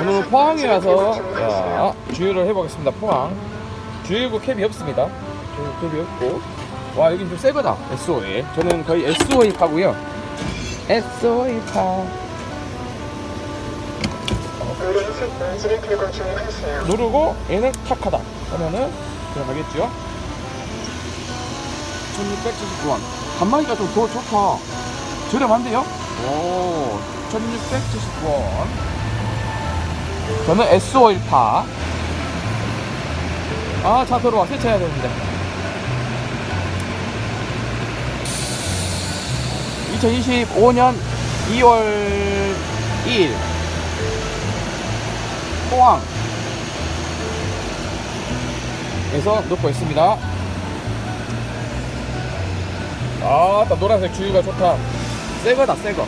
오늘 포항에 와서 자, 주유를 해보겠습니다. 포항. 주유구 캡이 없습니다. 주유구 캡이 없고. 와, 여긴 좀 새 거다. SOE. 저는 거의 SOE 파고요. SOE 파. 노란색 먼지를 들고 주행하세요. 누르고 얘는 탑하다 하면은 들어가겠죠 1679원 단마기가 좀 더 좋다 저렴한데요? 오 1679원 저는 S51파. 아차 들어와. 세차해야 되는데. 2025년 2월 2일. 포항. 에서 넣고 있습니다. 아따 노란색 주유가 좋다. 새거다 새거